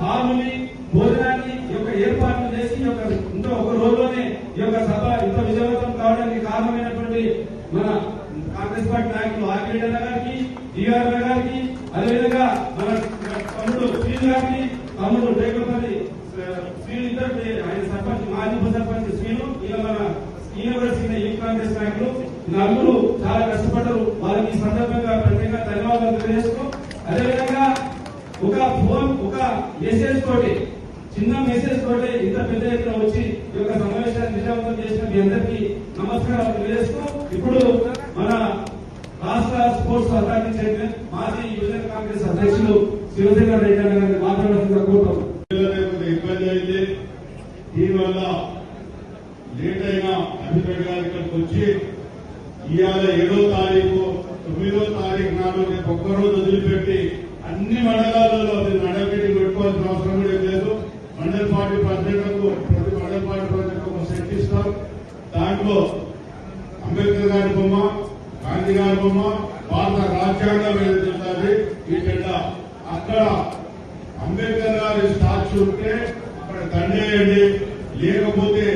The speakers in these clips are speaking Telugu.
హాలుని భోజనాన్ని యొక్క ఏర్పాట్లు చేసి యొక్క ఇంత ఒక రోజులోనే ఈ యొక్క సభ ఇంత విజయవంతం కావడానికి కారణమైనటువంటి మన కాంగ్రెస్ పార్టీ నాయకులు ఆర్కేడ్ అన్న గారికి డిఆర్ గారికి అదేవిధంగా మన తమ్ముడు శ్రీను గారికి తమ్ముడు రేఖపల్లి శ్రీను ఇద్దరు ఆయన సర్పంచ్ మాజీ ఉప సర్పంచ్ శ్రీను ఇలా మన ఈయన కూడా చిన్న ఈ కాంగ్రెస్ నాయకులు. నలుగురు చాలా కష్టపడ్డారు వారికి ఈ సందర్భంగా ప్రత్యేకంగా ధన్యవాదాలు తెలియజేస్తూ అదేవిధంగా ఒక ఫోన్ ఒక మెసేజ్ తోటి చిన్న మెసేజ్ తోటి ఇంత పెద్ద ఎత్తున వచ్చి ఈ యొక్క సమావేశాన్ని విజయవంతం చేసిన మీ అందరికీ నమస్కారాలు తెలియజేస్తూ ఇప్పుడు మన రాష్ట్ర స్పోర్ట్స్ అథారిటీ చైర్మన్ మాజీ యువజన కాంగ్రెస్ అధ్యక్షులు శివశంకర్ రెడ్డి గారిని మాట్లాడాల్సిందిగా కోరుతాం. ఇబ్బంది అయితే దీనివల్ల లేట్ అయినా అధిపతి గారు ఇక్కడికి వచ్చి ఇవాళ ఏడో తారీఖు తొమ్మిదో తారీఖు నాడు రేపు ఒక్కరోజు వదిలిపెట్టి అన్ని మండలాలలో మీరు మండల మీటింగ్ పెట్టుకోవాల్సిన అవసరం కూడా లేదు. మండల పార్టీ ప్రెసిడెంట్లకు ప్రతి మండల పార్టీ ప్రెసిడెంట్ ఒక సెట్ ఇస్తాం. దాంట్లో అంబేద్కర్ గారి బొమ్మ గాంధీ గారి బొమ్మ భారత రాజ్యాంగం ఏదైతే ఈ జెండా. అక్కడ అంబేద్కర్ గారి స్టాచ్యూ ఉంటే అక్కడ దండేయండి లేకపోతే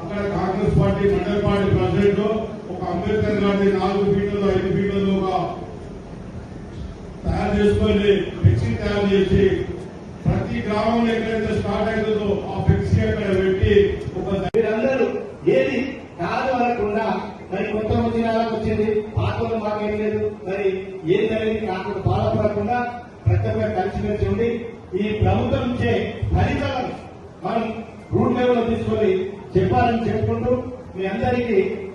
అక్కడ కాంగ్రెస్ పార్టీ మండల పార్టీ ప్రెసిడెంట్ ఒక అంబేద్కర్ గారిని నాలుగు ఫీట్లలో ఐదు ఫీట్లలో ఒక తయారు ఫ్లెక్సీ తయారు చేసి ప్రతి గ్రామంలో ఎక్కడైతే స్టార్ట్ అవుతుందో ఆ ఫ్లెక్సీ అక్కడ పెట్టి ఒక మీరందరూ ఏది కాదు అనకుండా మరి కొత్త వచ్చినాలకు వచ్చింది? పాత్రలు మాకేం లేదు. మరి ఏది అనేది నాకు బాధపడకుండా ప్రతి ఒక్కరు కలిసిమెలిసి ఉండి ఈ ప్రభుత్వం ఇచ్చే ఫలితాలను మనం రూట్ లెవెల్లో తీసుకొని చెప్పాలని చెప్పుకుంటూ మీ అందరికీ